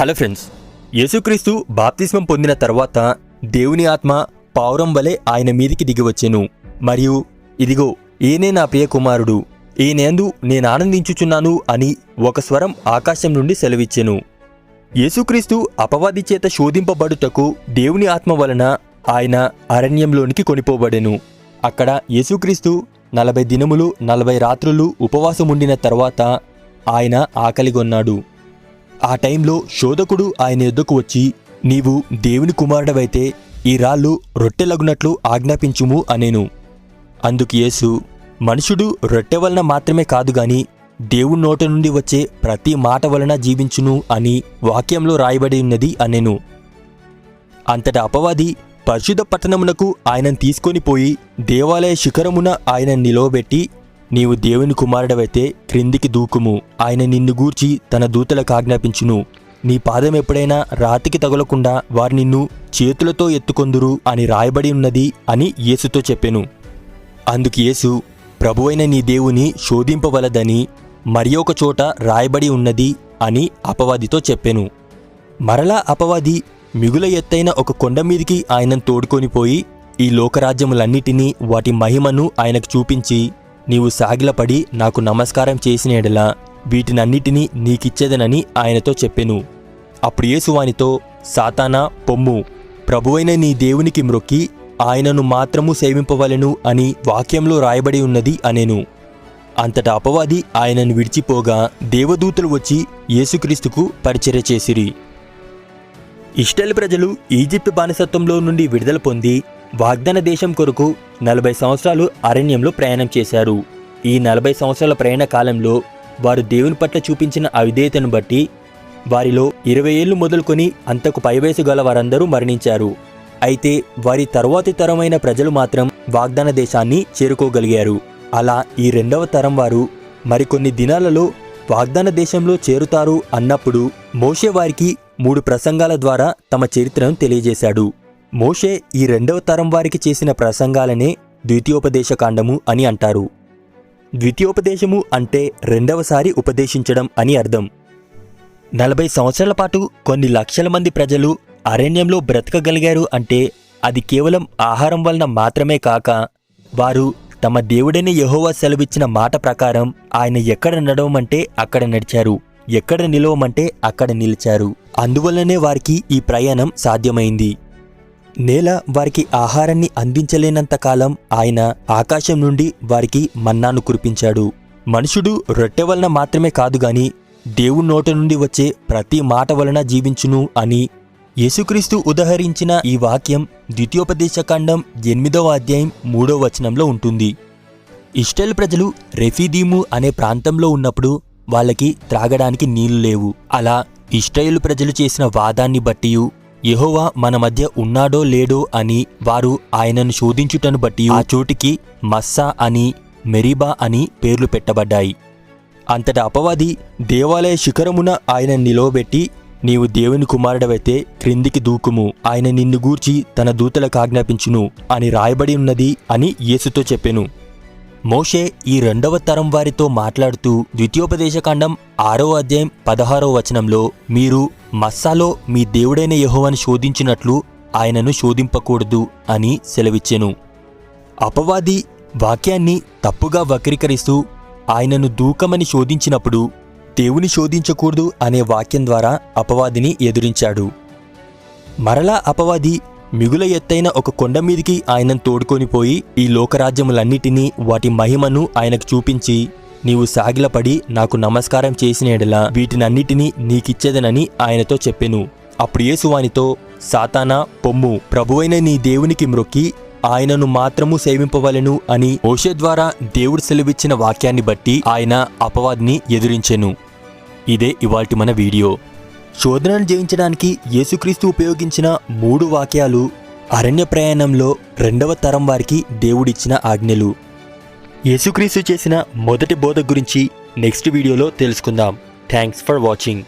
Hello friends యేసుక్రీస్తు బాప్తిస్మం పొందిన తర్వాత దేవుని ఆత్మ పావురం వలె ఆయన మీదికి దిగివచ్చెను మరియు ఇదిగో ఈయనే నా ప్రియ కుమారుడు. ఈయనందు నేను ఆనందించుచున్నాను అని ఒక స్వరం ఆకాశం నుండి సెలవిచ్చెను. యేసుక్రీస్తు అపవాది చేత శోధింపబడుటకు దేవుని ఆత్మ వలన ఆయన అరణ్యంలోనికి కొనిపోబడెను. అక్కడ యేసుక్రీస్తు నలభై దినములు నలభై రాత్రులు ఉపవాసముండిన తర్వాత ఆయన ఆకలిగొన్నాడు. ఆ టైంలో శోధకుడు ఆయన ఎద్దుకు వచ్చి నీవు దేవుని కుమారుడవైతే ఈ రాళ్ళు రొట్టెలగునట్లు ఆజ్ఞాపించుము అనేను. అందుకు యేసు మనుషుడు రొట్టె వలన మాత్రమే కాదు గాని దేవుని నోట నుండి వచ్చే ప్రతి మాట వలన జీవించును అని వాక్యంలో రాయబడి ఉన్నది అనెను. అంతటా అపవాది పరిశుద్ధ పట్టణమునకు ఆయనను తీసుకొని పోయి దేవాలయ శిఖరమున ఆయన నిలవబెట్టి నీవు దేవుని కుమారుడవైతే క్రిందికి దూకుము. ఆయన నిన్ను గూర్చి తన దూతలకు ఆజ్ఞాపించును. నీ పాదం ఎప్పుడైనా రాతికి తగలకుండా వారు నిన్ను చేతులతో ఎత్తుకొందురు అని రాయబడి ఉన్నది అని యేసుతో చెప్పెను. అందుకు యేసు ప్రభువైన నీ దేవుని శోధింపవలదని మరి ఒక చోట రాయబడి ఉన్నది అని అపవాదితో చెప్పెను. మరలా అపవాది మిగుల ఎత్తైన ఒక కొండ మీదికి ఆయనను తోడుకొని పోయి ఈ లోకరాజ్యములన్నిటినీ వాటి మహిమను ఆయనకు చూపించి నీవు సాగిలపడి నాకు నమస్కారం చేసిన ఎడల వీటినన్నిటినీ నీకిచ్చేదనని ఆయనతో చెప్పెను. అప్పుడు యేసువానితో సాతానా పొమ్ము. ప్రభువైన నీ దేవునికి మ్రొక్కి ఆయనను మాత్రము సేవింపవలెను అని వాక్యంలో రాయబడి ఉన్నది అనేను. అంతటా అపవాది ఆయనను విడిచిపోగా దేవదూతలు వచ్చి యేసుక్రీస్తుకు పరిచర్య చేసిరి. ఇష్టల్ ప్రజలు ఈజిప్ట్ బానిసత్వంలో నుండి విడుదల పొంది వాగ్దాన దేశం కొరకు నలభై సంవత్సరాలు అరణ్యంలో ప్రయాణం చేశారు. ఈ నలభై సంవత్సరాల ప్రయాణ కాలంలో వారు దేవుని పట్ల చూపించిన అవిధేయతను బట్టి వారిలో ఇరవై ఏళ్ళు మొదలుకొని అంతకు పైవయసు గల వారందరూ మరణించారు. అయితే వారి తరువాతి తరమైన ప్రజలు మాత్రం వాగ్దాన దేశాన్ని చేరుకోగలిగారు. అలా ఈ రెండవ తరం వారు మరికొన్ని దినాలలో వాగ్దాన దేశంలో చేరుతారు అన్నప్పుడు మోషే వారికి మూడు ప్రసంగాల ద్వారా తమ చరిత్రను తెలియజేశాడు. మోషే ఈ రెండవ తరం వారికి చేసిన ప్రసంగాలనే ద్వితీయోపదేశకాండము అని అంటారు. ద్వితీయోపదేశము అంటే రెండవసారి ఉపదేశించడం అని అర్థం. నలభై సంవత్సరాల పాటు కొన్ని లక్షల మంది ప్రజలు అరణ్యంలో బ్రతకగలిగారు అంటే అది కేవలం ఆహారం వలన మాత్రమే కాక వారు తమ దేవుడైన యెహోవా సెలవిచ్చిన మాట ప్రకారం ఆయన ఎక్కడ నడవమంటే అక్కడ నడిచారు ఎక్కడ నిలవమంటే అక్కడ నిలిచారు. అందువల్లనే వారికి ఈ ప్రయాణం సాధ్యమైంది. నేల వారికి ఆహారాన్ని అందించలేనంత కాలం ఆయన ఆకాశం నుండి వారికి మన్నాను కురిపించాడు. మనుషుడు రొట్టె వలన మాత్రమే కాదు గాని దేవుని నోట నుండి వచ్చే ప్రతి మాట వలన జీవించును అని యేసుక్రీస్తు ఉదహరించిన ఈ వాక్యం ద్వితీయోపదేశకాండం ఎనిమిదవ అధ్యాయం మూడో వచనంలో ఉంటుంది. ఇస్టెల్ ప్రజలు రెఫీదీము అనే ప్రాంతంలో ఉన్నప్పుడు వాళ్ళకి త్రాగడానికి నీళ్ళు లేవు. అలా ఇస్టైల్ ప్రజలు చేసిన వాదాన్ని బట్టి యహోవా మన మధ్య ఉన్నాడో లేడో అని వారు ఆయనను శోధించుటను బట్టి ఆ చోటికి మస్సా అని మెరీబా అని పేర్లు పెట్టబడ్డాయి. అంతటా అపవాది దేవాలయ శిఖరమున ఆయన నిలవబెట్టి నీవు దేవుని కుమారుడవైతే క్రిందికి దూకుము ఆయన నిన్ను గూర్చి తన దూతలకు ఆజ్ఞాపించును అని రాయబడి ఉన్నది అని యేసుతో చెప్పెను. మోషే ఈ రెండవ తరం వారితో మాట్లాడుతూ ద్వితీయోపదేశకాండం ఆరో అధ్యాయం పదహారో వచనంలో మీరు మస్సాలో మీ దేవుడైన యెహోవాను శోధించినట్లు ఆయనను శోధింపకూడదు అని సెలవిచ్చెను. అపవాది వాక్యాన్ని తప్పుగా వక్రీకరిస్తూ ఆయనను దూకమని శోధించినప్పుడు దేవుని శోధించకూడదు అనే వాక్యం ద్వారా అపవాదిని ఎదురించాడు. మరలా అపవాది మిగుల ఎత్తైన ఒక కొండ మీదికి ఆయనను తోడుకొని పోయి ఈ లోకరాజ్యములన్నిటినీ వాటి మహిమను ఆయనకు చూపించి నీవు సాగిలపడి నాకు నమస్కారం చేసిన ఎడలా వీటినన్నిటినీ నీకిచ్చేదనని ఆయనతో చెప్పెను. అప్పుడు యేసు వానితో సాతానా పొమ్ము ప్రభువైన నీ దేవునికి మ్రొక్కి ఆయనను మాత్రము సేవింపవలెను అని ఓషే ద్వారా దేవుడు సెలవిచ్చిన వాక్యాన్ని బట్టి ఆయన అపవాదిని ఎదురించెను. ఇదే ఇవాల్టి మన వీడియో. శోధనను జయించడానికి యేసుక్రీస్తు ఉపయోగించిన మూడు వాక్యాలు అరణ్య ప్రయాణంలో రెండవ తరం వారికి దేవుడిచ్చిన ఆజ్ఞలు. యేసుక్రీస్తు చేసిన మొదటి బోధ గురించి నెక్స్ట్ వీడియోలో తెలుసుకుందాం. Thanks for watching.